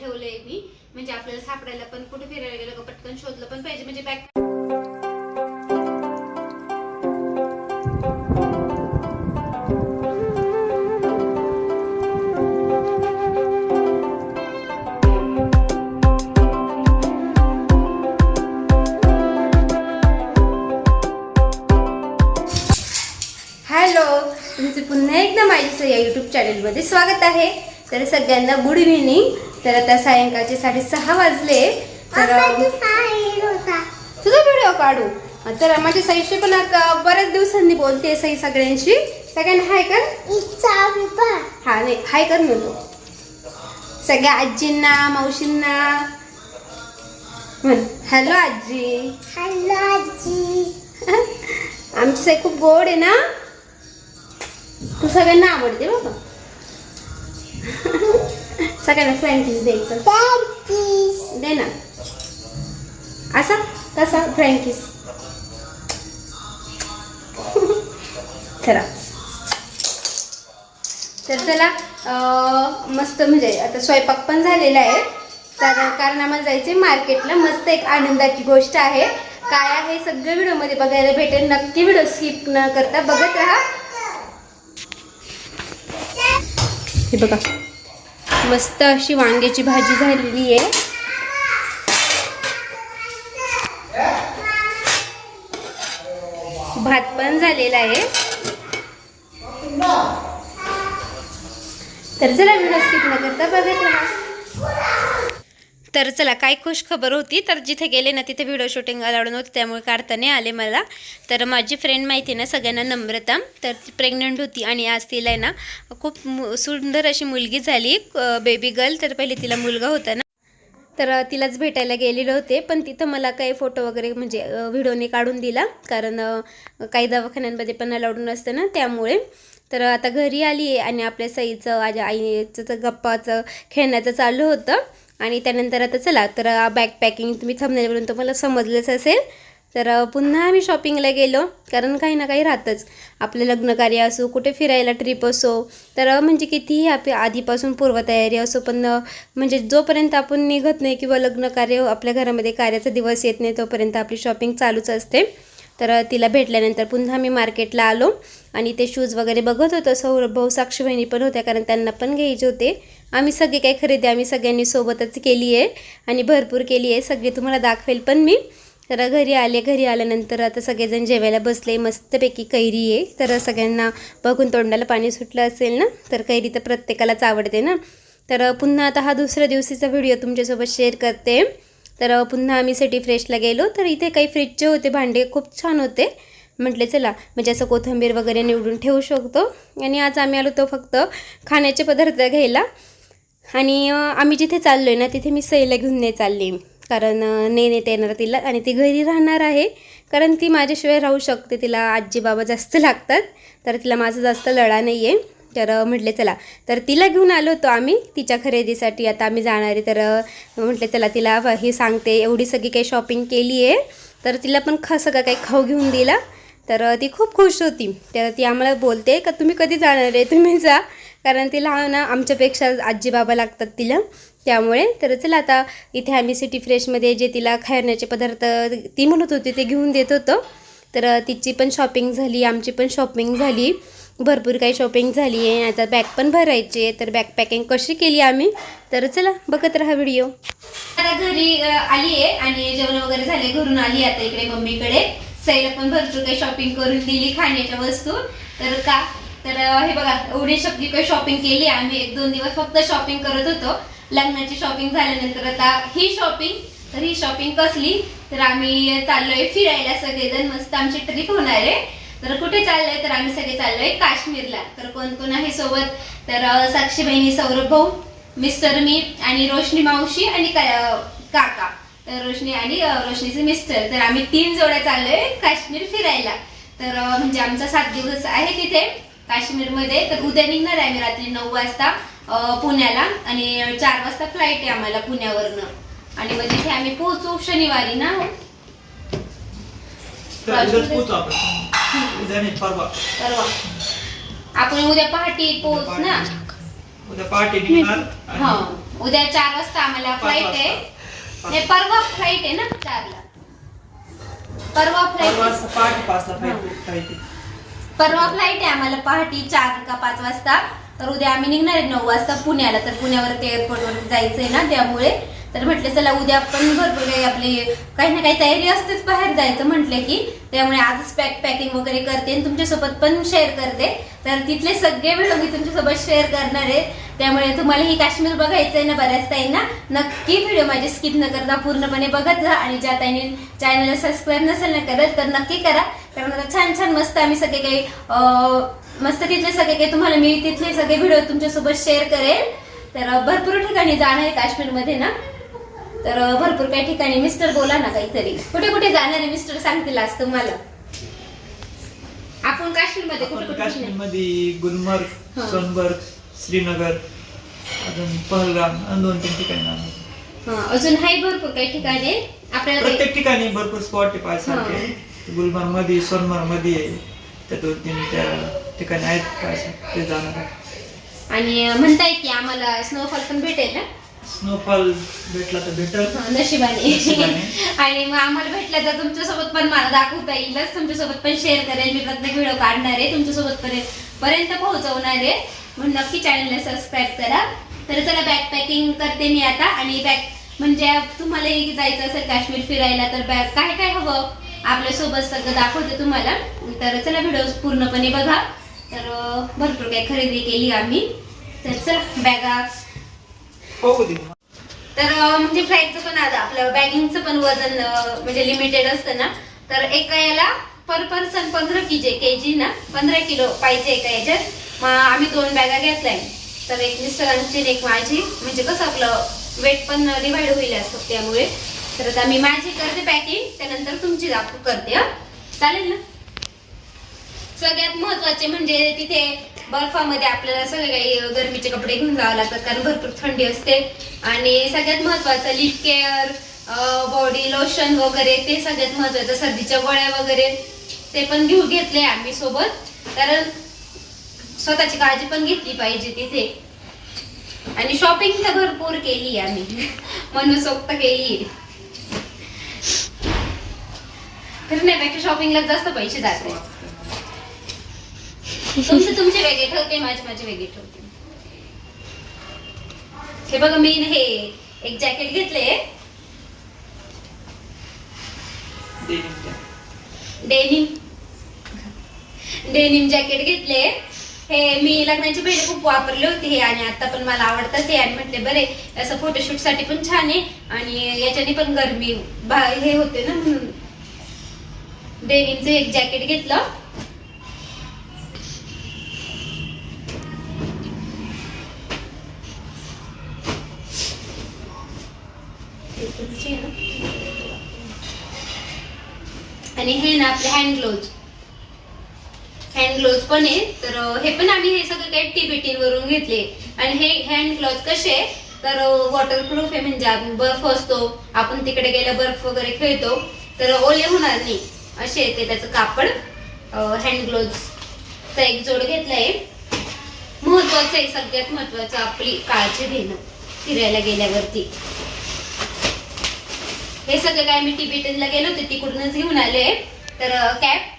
ठेवलंय मी. म्हणजे आपल्याला सापडायला पण कुठे फिरायला गेलं का पटकन शोधलं पण पाहिजे. म्हणजे बॅग हॅलो तुमचे पुन्हा एकदा माझ्या या यूट्यूब चॅनलमध्ये स्वागत आहे. तर सगळ्यांना गुड इव्हिनिंग तर आता सायंकाळचे साडेसहा वाजले. तर तुझा व्हिडिओ काढू. तर माझी सईशी पण आता बऱ्याच दिवसांनी बोलते सई सगळ्यांशी. सगळ्यांना हाय कर. हा नाही हाय कर म्हणतो. सगळ्या आजींना मावशींना. म्हण हॅलो आजी. आमची साई खूप गोड आहे ना? तू सगळ्यांना आवडते बाबा सगळ्यांना फ्रँकीज द्यायचं. दे ना. असा? कसा फ्रँकीस चला. तर चला मस्त म्हणजे आता स्वयंपाक पण झालेला आहे. तर कारण आम्हाला जायचे मार्केटला. मस्त एक आनंदाची गोष्ट आहे. काय आहे सगळं व्हिडिओमध्ये बघायला भेटेल. नक्की व्हिडिओ स्किप न करता बघत राहा. हे बघा. मस्त अशी वांग्याची भाजी झालेली आहे. भात पण झालेला आहे. तर चला व्हिडिओ स्किप न करता बघत राहा. तर चला काय खुश खबर होती तर जिथे गेले ना तिथे व्हिडिओ शूटिंग अलाउड नव्हती त्यामुळे काढता नाही आले मला. तर माझी फ्रेंड माहिती आहे ना सगळ्यांना नम्रता. तर ती प्रेग्नंट होती आणि आज तिला आहे ना खूप सुंदर अशी मुलगी झाली बेबी गर्ल तर पहिले तिला मुलगा होता ना. तर तिलाच भेटायला गेलेले होते पण तिथं मला काही फोटो वगैरे म्हणजे व्हिडिओने काढून दिला. कारण काही दवाखान्यांमध्ये पण अलाउड नसतं ना त्यामुळे. तर आता घरी आली आहे आणि आपल्या सईचं माझ्या आईचं तर गप्पाचं खेळण्याचं चालू होतं. आणि त्यानंतर आता चला तर बॅग पॅकिंग तुम्ही थंबनेलवरून तुम्हाला समजलंच असेल. तर पुन्हा आम्ही शॉपिंगला गेलो कारण काही ना काही राहतंच. आपलं लग्नकार्य असो कुठे फिरायला ट्रिप असो तर म्हणजे कितीही आप आधीपासून पूर्वतयारी असो पण म्हणजे जोपर्यंत आपण निघत नाही किंवा लग्नकार्य आपल्या घरामध्ये कार्याचा दिवस येत नाही तोपर्यंत आपली शॉपिंग चालूच असते. तर तिला भेटल्यानंतर पुन्हा मी मार्केटला आलो आणि ते शूज वगैरे बघत होतो. सौरभ भाऊ साक्षी बहिणी पण होत्या कारण त्यांना पण घ्यायचे होते. आम्ही सगळे काही खरेदी आम्ही सगळ्यांनी सोबतच केली आहे आणि भरपूर केली आहे. सगळी तुम्हाला दाखवेल पण मी. तर घरी आले घरी आल्यानंतर आता सगळेजण जेवायला बसले. मस्तपैकी कैरी आहे. तर सगळ्यांना बघून तोंडाला पाणी सुटलं असेल ना तर कैरी तर प्रत्येकालाच आवडते ना. तर पुन्हा आता हा दुसऱ्या दिवशीचा व्हिडिओ तुमच्यासोबत शेअर करते. तर पुन्हा आम्ही सिटी फ्रेशला गेलो. तर इथे काही फ्रीजचे होते भांडे खूप छान होते. म्हटले चला म्हणजे असं कोथिंबीर वगैरे निवडून ठेवू शकतो. आणि आज आम्ही आलो तो फक्त खाण्याचे पदार्थ घ्यायला. आणि आम्ही जिथे चाललो आहे ना तिथे मी सईला घेऊन नाही चालली. कारण नाही नेता येणार तिला आणि ती घरी राहणार आहे. कारण ती माझ्याशिवाय राहू शकते. तिला आजी बाबा जास्त लागतात. तर तिला माझा जास्त लढा नाही आहे तर म्हटले चला. तर तिला घेऊन आलो होतो आम्ही तिच्या खरेदीसाठी. आता आम्ही जाणार आहे तर म्हटले चला तिला हे सांगते. एवढी सगळी काही शॉपिंग केली आहे. तर तिला पण ख सगळं काही खाऊ घेऊन दिला. तर ती खूप खुश होती. तर ती आम्हाला बोलते का तुम्ही कधी जाणार आहे? तुम्ही जा. कारण तिला ना आमच्यापेक्षा आजी बाबा लागतात तिला. त्यामुळे तर चला आता इथे आम्ही सिटी फ्रेशमध्ये जे तिला खाण्याचे पदार्थ ती म्हणत होती ते घेऊन देत होतो. तर तिची पण शॉपिंग झाली आमची पण शॉपिंग झाली. भरपूर काही शॉपिंग झाली आहे आता बॅग पण भरायची आहे तर बॅग पॅकिंग कशी केली आम्ही? तर चला बघत राहा व्हिडिओ आता घरी आली आहे आणि जेवण वगैरे झाले घरून आली आता इकडे मम्मीकडे. सईला पण भरपूर काही शॉपिंग करून दिली खाण्याच्या वस्तू. तर का? तर हे बघा एवढी सगळी काही शॉपिंग केली आम्ही. एक दोन दिवस फक्त शॉपिंग करत होतो. लग्नाची शॉपिंग झाल्यानंतर आता ही शॉपिंग तर ही शॉपिंग कसली? तर आम्ही चाललोय फिरायला सगळेजण. मस्त आमची ट्रिप होणार आहे. तर कुठे चाललोय? तर आम्ही सगळे चाललोय काश्मीरला. तर कोण कोण आहे सोबत? तर साक्षी बहिणी सौरभ भाऊ मिस्टर मी आणि रोशनी मावशी आणि काका. तर रोशनी आणि रोशनीचे मिस्टर तर आम्ही तीन जोड्या चाललोय काश्मीर फिरायला. तर म्हणजे आमचा सात दिवस आहे तिथे काश्मीरमध्ये. तर उद्या निघणार आहे आम्ही रात्री नऊ वाजता पुण्याला. आणि चार वाजता फ्लाईट आहे आम्हाला पुण्यावरनं. आणि मग तिथे आम्ही पोहोचू शनिवारी ना? पोहोचू आपण उद्या नाही परवा. परवा. आपण उद्या पहाटे पोहोच ना? उद्या पहाटे निघणार हा आणि उद्या चार वाजता आम्हाला फ्लाईट. आहे. नाही परवा फ्लाईट आहे ना चारला? परवा परवा फ्लाईट पहाटे पाचला फ्लाईट फ्लाईट आहे. परवा फ्लाईट आहे आम्हाला पहाटे चार का पाच वाजता. तर उद्या आम्ही निघणार आहे नऊ वाजता पुण्याला. तर पुण्यावरती एअरपोर्टवरती जायचंय ना त्यामुळे तर म्हटलं चला उद्या पण भरपूर काही आपली काही ना काही तयारी असतेच बाहेर जायचं म्हटलं की त्यामुळे आजच पॅक पॅकिंग वगैरे करते आणि तुमच्यासोबत पण शेअर करते. तर तिथले सगळे व्हिडिओ मी तुमच्यासोबत शेअर करणार आहे. त्यामुळे तुम्हाला ही काश्मीर बघायचं आहे ना बऱ्याच ताईंना. नक्की व्हिडिओ माझे स्किप न करता पूर्णपणे बघत जा आणि ज्या ताईने चॅनलला सबस्क्राईब नसेल ना करत तर नक्की करा. कारण आता छान छान मस्त आम्ही सगळे काही मस्त तिथले सगळे काही तुम्हाला मी तिथले सगळे व्हिडिओ तुमच्यासोबत शेअर करेल. तर भरपूर ठिकाणी जाणार आहे काश्मीरमध्ये ना. तर भरपूर काही ठिकाणी मिस्टर बोला ना काहीतरी. कुठे कुठे जाणार आहे मिस्टर सांगतील आज तुम्हाला? आपण काश्मीरमध्ये कुठे आपण कुठे काश्मीरमध्ये गुलमर्ग हा. सोनबर्ग श्रीनगर अजून पहलगाम आणि दोन तीन ठिकाणी. हा, अजून आहे भरपूर काही ठिकाणी. आपल्याला काही- प्रत्येक ठिकाणी भरपूर स्पॉट आहे पाहायसारखे. गुलमर्गमध्ये सोनमर्गमध्ये आहे. त्या दोन तीन त्या ठिकाणी आहेत पाहायसारखे ते जाणार आहे आणि म्हणताय की आम्हाला स्नोफॉल पण भेटेल ना? स्नोफॉल भेटला तर भेटल नशिबाने. आणि मग आम्हाला भेटलं तर तुमच्यासोबत पण मला दाखवता येईलच तुमच्यासोबत पण शेअर करेल मी प्रत्येक व्हिडिओ काढणार आहे. तुमच्यासोबत पर्यंत पर्यंत पोहोचवणार आहे. म्हणून नक्की चॅनलला सबस्क्राईब करा. तर चला बॅग पॅकिंग करते मी आता. आणि बॅग म्हणजे तुम्हालाही जायचं असेल काश्मीर फिरायला तर बॅग काय काय हवं? आपल्यासोबत सगळं दाखवते तुम्हाला. तर चला व्हिडिओ पूर्णपणे बघा. तर भरपूर काही खरेदी केली आम्ही. तर चला बॅगा दे तर म्हणजे फ्लाईटचं पण आता आपलं बॅगिंगचं पण वजन म्हणजे लिमिटेड असतं ना. तर एका याला पर पर्सन पंधरा किजे के जी ना पंधरा किलो पाहिजे एका याच्यात. मग आम्ही दोन बॅगा घेतलाय तर एक मिस्टरांची एक माझी. म्हणजे कसं आपलं वेट पण डिवाइड होईल असं त्यामुळे. तर आता मी माझी करते पॅकिंग त्यानंतर तुमची दाखवू करते हा. चालेल ना? सगळ्यात महत्त्वाचे म्हणजे तिथे बर्फामध्ये आपल्याला सगळे काही गरमीचे कपडे घेऊन जावं लागतात कारण भरपूर थंडी असते. आणि सगळ्यात महत्वाचं लिप केअर बॉडी लोशन वगैरे ते सगळ्यात महत्वाचं सर्दीच्या गोळ्या वगैरे ते पण घेऊन घेतले आम्ही सोबत. कारण स्वतःची काळजी पण घेतली पाहिजे तिथे. आणि शॉपिंग तर भरपूर केली आम्ही. मनसोक्त केली फिरण्यापेक्षा शॉपिंगला जास्त पैसे जाते. तुमचे तुमचे वेगळे ठेवते माझे माझे वेगळे ठेवते. हे बघा मी हे एक जॅकेट घेतले. डेनिम डेनिम जॅकेट घेतले. हे मी लग्नाची भेट खूप वापरले होते हे आणि आता पण मला आवडतात ते आणि म्हटले बरे असं फोटोशूटसाठी पण छान आहे. आणि याच्याने पण गरमी बा- हे होते ना म्हणून. डेनिमचं एक जॅकेट घेतलं. आणि हे ना आपले हँड ग्लोव्ज हँड ग्लोव्ज पण आहे तर हे पण आम्ही हे सगळं काही टिबेटिन वरून घेतले. आणि हे हँड ग्लोव्ज कसे आहे? तर वॉटरप्रूफ आहे म्हणजे आपण बर्फ असतो. आपण तिकडे गेलं बर्फ वगैरे खेळतो. तर ओले होणार नाही. असे ते त्याचं कापड. हँड ग्लोव्जचा एक जोड घेतलाय. महत्वाचं आहे सगळ्यात महत्वाचं आपली काळजी घेणं फिरायला गेल्यावरती. हे सगळं काय मी टिबेटनला गेलो होते तिकडूनच घेऊन आले. तर कॅप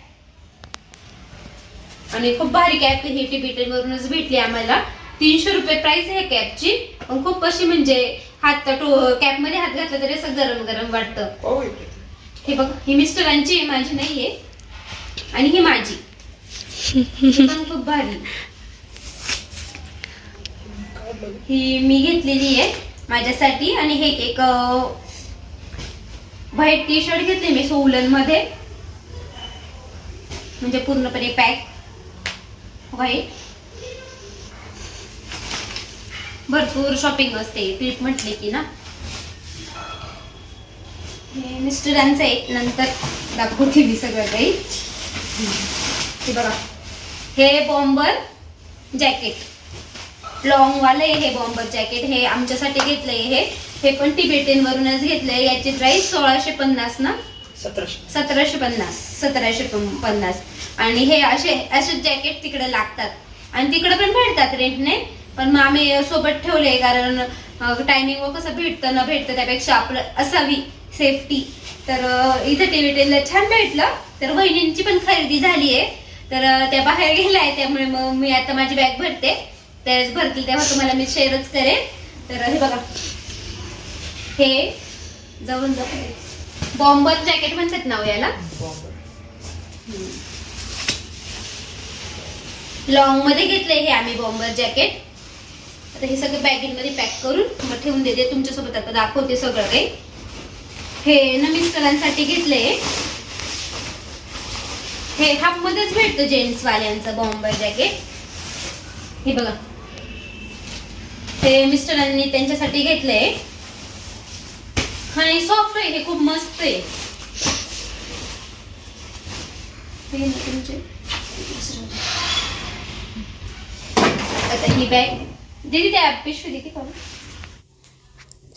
आणि खूप भारी कॅप ही टिबेटन वरूनच भेटली आम्हाला. तीनशे रुपये प्राइस आहे कॅपची पण खूप अशी म्हणजे हात कॅपमध्ये हात घातला तरी असं गरम गरम वाटतं. हे बघ ही मिस्टरांची आहे माझी नाहीये. आणि ही माझी. पण खूप भारी. ही मी घेतलेली आहे माझ्यासाठी. आणि हे एक व्हाईट टी शर्ट घेतले मी सोलनमध्ये म्हणजे पूर्णपणे पॅक व्हाईट भरपूर शॉपिंग असते ट्रिप म्हटले की ना. हे मिस्टरांचं आहे नंतर दाखवते मी सगळं काही. हे बघा. हे बॉम्बर जॅकेट लॉंगवालं आहे हे बॉम्बर जॅकेट हे आमच्यासाठी घेतलंय हे. हे पण टिबेटियन वरूनच घेतलंय. याची प्राइस सोळाशे पन्नास ना? सतराशे. सतराशे पन्नास. सतराशे पन्नास. आणि हे असे असे जॅकेट तिकडे लागतात. आणि तिकडे पण भेटतात रेंटने पण मग आम्ही सोबत ठेवले कारण टायमिंग कसं भेटतं न भेटतं त्यापेक्षा आपलं असावी सेफ्टी तर इथं टेलिटेलला छान भेटलं. तर वहिनींची पण खरेदी झाली आहे. तर त्या बाहेर गेल्या आहे त्यामुळे मग मी आता माझी बॅग भरते. त्यावेळेस भरतील तेव्हा तुम्हाला मी शेअरच करेन. तर हे बघा. हे जाऊन जाऊ बॉम्बर जॅकेट म्हणतात नाव हो याला? लॉंगमध्ये घेतले हे आम्ही बॉम्बर जॅकेट. आता हे सगळं बॅगेमध्ये पॅक करून मग ठेवून देते तुमच्यासोबत आता दाखवते सगळं काही. हे ना मिस्टरांसाठी घेतले हे हाफ मध्येच भेटतं जेंट्स वाल्यांचं बॉम्बर जॅकेट. हे बघा. हे मिस्टरांनी त्यांच्यासाठी घेतलंय. आणि सॉफ्ट आहे हे खूप मस्त आहे. तुमचे. आता ही बॅग दिली त्या पिशवी दिली का?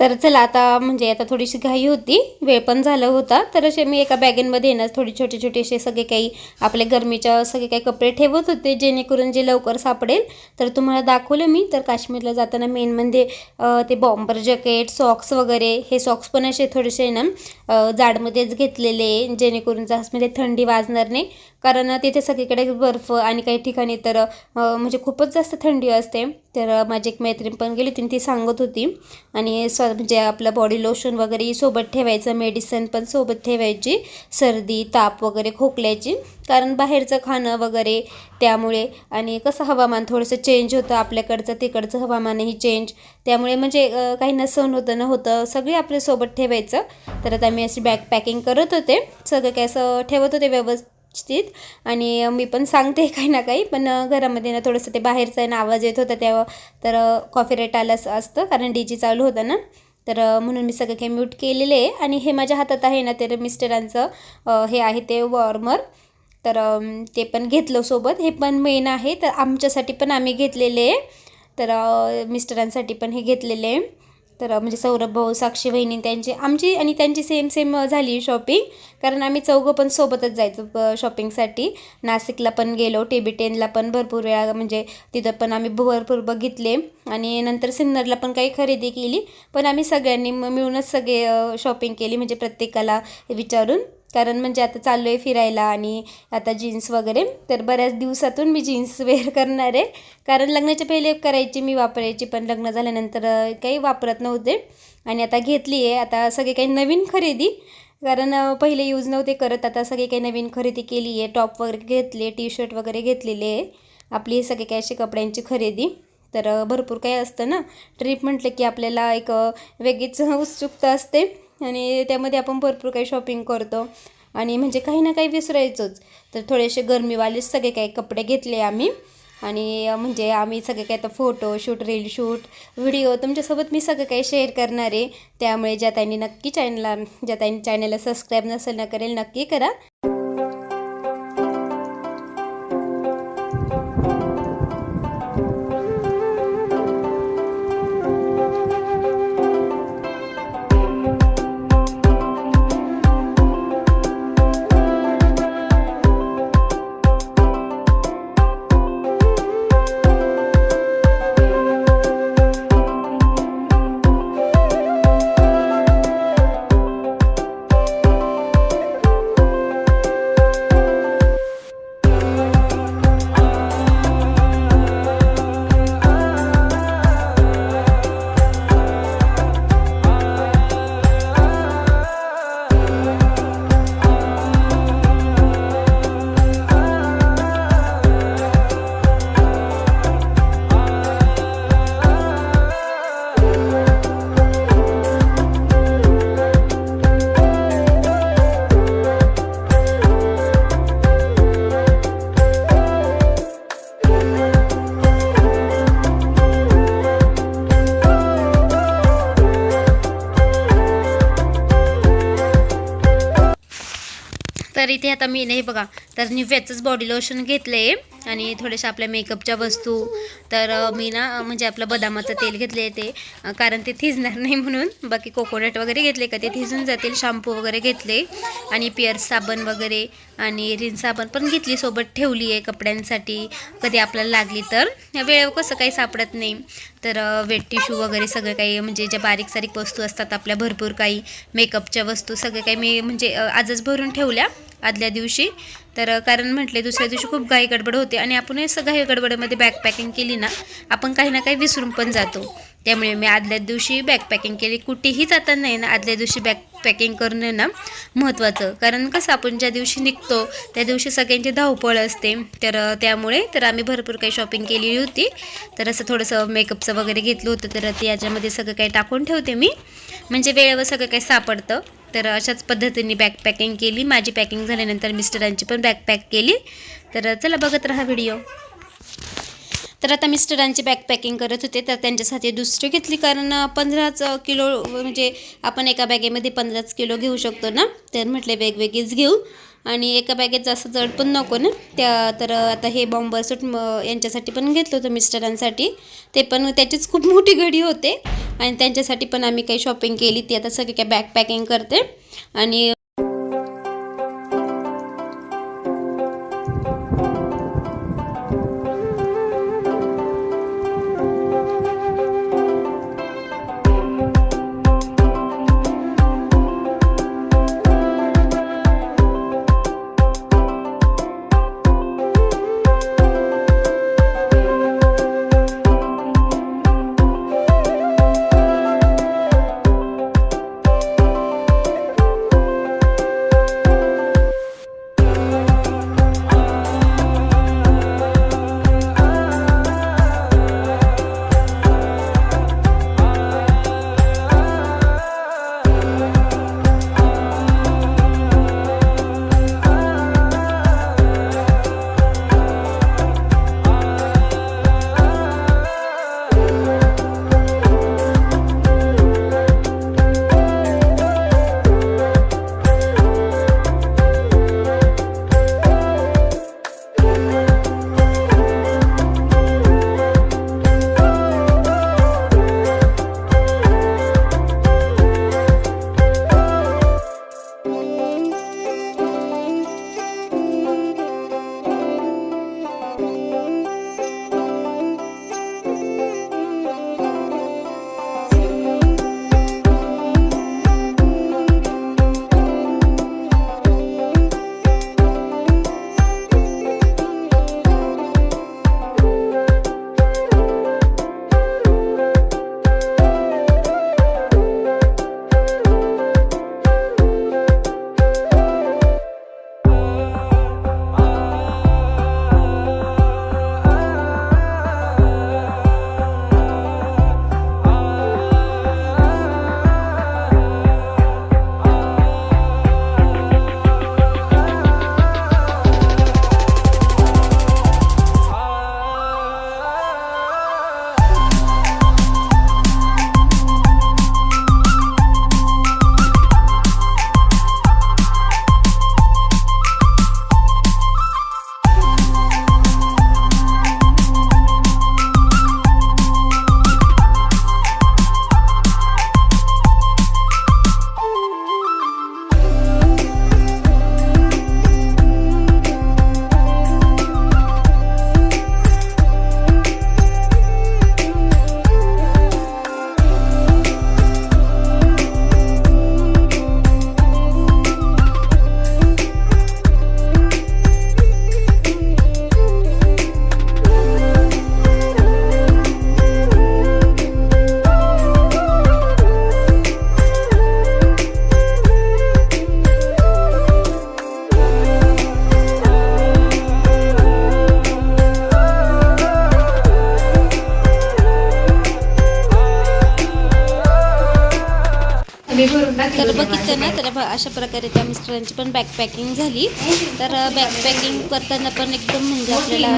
तर चला आता म्हणजे आता थोडीशी घाई होती वेळ पण झाला होता तर असे मी एका बॅगेनमध्ये ना थोडी छोटे छोटे असे सगळे काही आपले गरमीच्या सगळे काही कपडे ठेवत होते जेणेकरून जे लवकर सापडेल तर तुम्हाला दाखवलं मी. तर काश्मीरला जाताना मेन म्हणजे ते बॉम्बर जॅकेट सॉक्स वगैरे हे सॉक्स पण असे थोडेसे ना जाडमध्येच घेतलेले जेणेकरून जास्त म्हणजे थंडी वाजणार नाही. कारण तिथे सगळीकडे बर्फ आणि काही ठिकाणी तर म्हणजे खूपच जास्त थंडी असते. तर माझी एक मैत्रीण पण गेली होती आणि ती सांगत होती. आणि स्व म्हणजे आपलं बॉडी लोशन वगैरे सोबत ठेवायचं मेडिसिन पण सोबत ठेवायची सर्दी ताप वगैरे खोकल्याची. कारण बाहेरचं खाणं वगैरे त्यामुळे आणि कसं हवामान थोडंसं चेंज होतं आपल्याकडचं तिकडचं हवामानही चेंज त्यामुळे म्हणजे काही न सण होतं न होतं सगळे आपल्यासोबत ठेवायचं. तर आता मी अशी बॅग पॅकिंग करत होते. सगळं काय असं ठेवत होते व्यवस्थित. आणि मी पण सांगते काही ना काही पण घरामध्ये ना थोडंसं ते बाहेरचा आहे ना आवाज येत होता तेव्हा तर कॉफी रेट आलं असतं कारण डी जी चालू होतं ना. तर म्हणून मी सगळं काही म्यूट केलेले आहे. आणि हे माझ्या हातात आहे ना ते मिस्टरांचं हे आहे ते वॉर्मर तर ते पण घेतलं सोबत. हे पण मेन आहे. तर आमच्यासाठी पण आम्ही घेतलेले आहे. तर मिस्टरांसाठी पण हे घेतलेले आहे. तर म्हणजे सौरभ भाऊ साक्षी वहिनी त्यांची आमची आणि त्यांची सेम सेम झाली शॉपिंग कारण आम्ही चौघं पण सोबतच जायचो शॉपिंगसाठी नाशिकला पण गेलो टेबी टेनला पण भरपूर वेळा म्हणजे तिथं पण आम्ही भरपूर बघितले. आणि नंतर सिन्नरला पण काही खरेदी केली. पण आम्ही सगळ्यांनी म- मिळूनच सगळे शॉपिंग केली म्हणजे प्रत्येकाला विचारून. कारण म्हणजे आता चाललो आहे फिरायला आणि आता जीन्स वगैरे. तर बऱ्याच दिवसातून मी जीन्स वेअर करणार आहे. कारण लग्नाच्या पहिले करायची मी वापरायची पण लग्न झाल्यानंतर काही वापरत नव्हते. आणि आता घेतली आहे. आता सगळे काही नवीन खरेदी. कारण पहिले यूज नव्हते करत. आता सगळे काही नवीन खरेदी केली आहे. टॉप वगैरे घेतले टी शर्ट वगैरे घेतलेले आहे. आपली सगळे काही अशी कपड्यांची खरेदी. तर भरपूर काही असतं ना. ट्रिप म्हटलं की आपल्याला एक वेगळीच उत्सुकता असते. आणि त्यामध्ये आपण भरपूर काही शॉपिंग करतो. आणि म्हणजे काही ना काही विसरायचोच. तर थोडेसे गरमीवालेच सगळे काही कपडे घेतले आम्ही. आणि म्हणजे आम्ही सगळे काही आता photo shoot reel shoot video तुमच्यासोबत मी सगळं काही शेअर करणार आहे. त्यामुळे ज्या ताईंनी नक्की चॅनलला ज्या ताईंनी चॅनलला सबस्क्राईब नसेल ना करेल नक्की करा. इथे आता मी नाही बघा. तर निव्याचंच बॉडी लोशन घेतलं आहे आणि थोड्याशा आपल्या मेकअपच्या वस्तू. तर मी ना म्हणजे आपलं बदामाचं तेल घेतले ते. कारण ते थिजणार नाही म्हणून. बाकी कोकोनट वगैरे घेतले का ते थिजून जातील. शॅम्पू वगैरे घेतले. आणि पिअर्स साबण वगैरे आणि रिन साबण पण घेतली सोबत ठेवली आहे कपड्यांसाठी. कधी आपल्याला लागली तर. वेळेवर कसं काही सापडत नाही. तर वेट टिश्यू वगैरे सगळं काही म्हणजे ज्या बारीक सारीक वस्तू असतात आपल्या भरपूर काही मेकअपच्या वस्तू सगळं काही मी म्हणजे आजच भरून ठेवल्या. आदल्या दिवशी. तर कारण म्हटले दुसऱ्या दिवशी खूप घाई गडबड होते आणि आपण हे घाई गडबडमध्ये बॅग पॅकिंग केली ना आपण काही ना काही विसरून पण जातो. त्यामुळे मी आदल्या दिवशी बॅग पॅकिंग केली. कुठेही जाताना नाही ना आदल्या दिवशी बॅग पॅकिंग करणं ना महत्त्वाचं. कारण कसं आपण ज्या दिवशी निघतो त्या दिवशी सगळ्यांची धावपळ असते. तर त्यामुळे तर आम्ही भरपूर काही शॉपिंग केलेली होती. तर असं थोडंसं मेकअपचं वगैरे घेतलं होतं. तर ते याच्यामध्ये सगळं काही टाकून ठेवते मी. म्हणजे वेळेवर सगळं काही सापडतं. तर अशाच पद्धतीने बॅग पॅकिंग केली. माझी पॅकिंग झाल्यानंतर मिस्टरांची पण बॅग पॅक केली. तर चला बघत राहा व्हिडिओ तर आता मिस्टरांची बॅग पॅकिंग करत होते. तर त्यांच्यासाठी दुसरी घेतली. कारण पंधराच किलो म्हणजे आपण एका बॅगेमध्ये पंधराच किलो घेऊ शकतो ना? तर म्हटले वेगवेगळीच घेऊ. आणि एका बॅगेत जास्त जड पण नको ना. त्या तर आता हे बॉम्बर सूट म यांच्यासाठी पण घेतलं होतं मिस्टरांसाठी. ते पण त्याचीच खूप मोठी घडी होते. आणि त्यांच्यासाठी पण आम्ही काही शॉपिंग केली. ती आता सगळी काय बॅग पॅकिंग करते. आणि अशा प्रकारे त्या मिस्टरांची पण बॅग पॅकिंग झाली. तर बॅग पॅकिंग करताना पण एकदम म्हणजे आपल्याला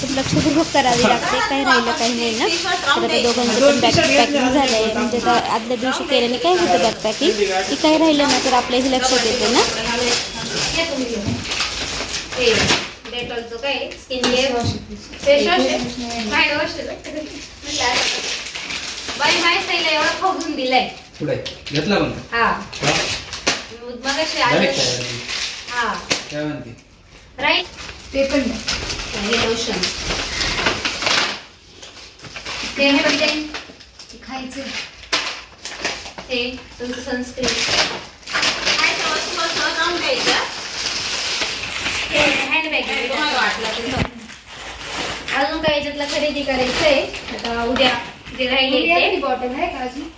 खूप लक्षपूर्वक करावी लागते. काही राहिलं काही नाही ना. तर आता दोघांचं पण बॅग पॅकिंग झालं आहे म्हणजे आता आदल्या दिवशी केल्याने काय होतं बॅग पॅकिंग की काही राहिलं ना तर आपल्याही लक्षात येतं ना. हे डेटॉलचं काय? Skin care face wash hand wash बाई माय साईला एवढं खाऊन दिलाय. पुढे. घेतला पण हा. का? मग अशी झाली आलं काय आधी? हा. काय म्हणते? राईट ते पण हे लोशन ते पण ते खायचं. हे तुमचं सनस्क्रीन काय हँडबॅग तुम्हाला वाटलं तुमचं अजून काय याच्यातलं खरेदी करायचं आहे आता उद्या जे राहिले ते. बॉटल आहे का अजून?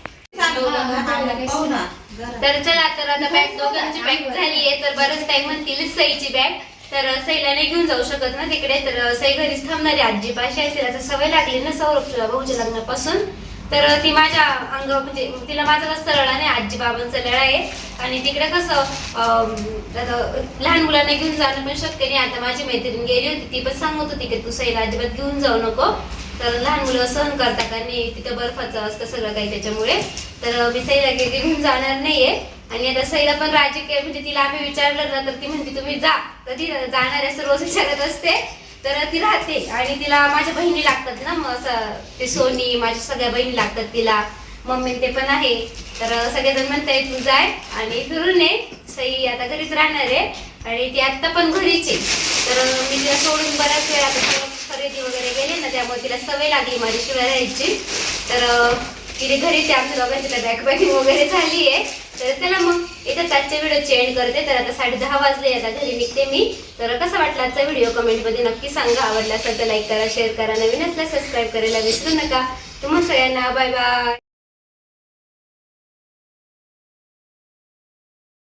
तर चला तर आता बॅग दोघांची बॅग झाली आहे. तर बरंच टाइम म्हणतील सईची बॅग तर सईला नाही घेऊन जाऊ शकत ना तिकडे. तर सई घरीच थांबणारी आजी पाशी आहे. तिला तर सवय लागली ना सौरभ भाऊच्या लग्नापासून. तर ती माझ्या अंग म्हणजे तिला माझा रस्ता लढा नाही. आजी बाबांचा लढा आहे. आणि तिकडे कसं लहान मुलांना घेऊन जाणं पण शक्य नाही. आता माझी मैत्रीण गेली होती ती पण सांगत होती की तू सईला अजिबात घेऊन जाऊ नको. तर लहान मुलं सहन करता का नाही तिथं बर्फाचं असतं सगळं काही त्याच्यामुळे. तर मी सईला गे- घेऊन जाणार नाहीये. आणि आता सईला पण राजकीय म्हणजे तिला आम्ही विचारलं ना तर ती म्हणते तुम्ही जा. कधी जाणार आहे असं रोज विचारत असते. तर ती राहते. आणि तिला माझ्या बहिणी लागतात ना मग ते सोनी माझ्या सगळ्या बहिणी लागतात तिला. मम्मी ते पण आहे. तर सगळेजण म्हणताय तू जाय. आणि फिरून ये. सई आता घरीच राहणार आहे. आणि ती आत्ता पण घरीच आहे. तर मी तिला सोडून बऱ्याच वेळा खरेदी वगैरे गेले ना त्यामुळे तिला सवय लागली माझ्याशिवाय राहायची. तर तिने घरीच आमच्या दोघांची तर वगैरे झाली आहे तर चला मग इथं आजच्या व्हिडिओ एंड करते. तर आता साडे दहा वाजले आता घरी निघते मी. तर कसा वाटला आजचा व्हिडिओ कमेंटमध्ये नक्की सांगा. आवडला असेल तर लाईक करा शेअर करा. नवीन असल्यास सबस्क्राईब करायला विसरू नका. तुम्हाला सगळ्यांना बाय बाय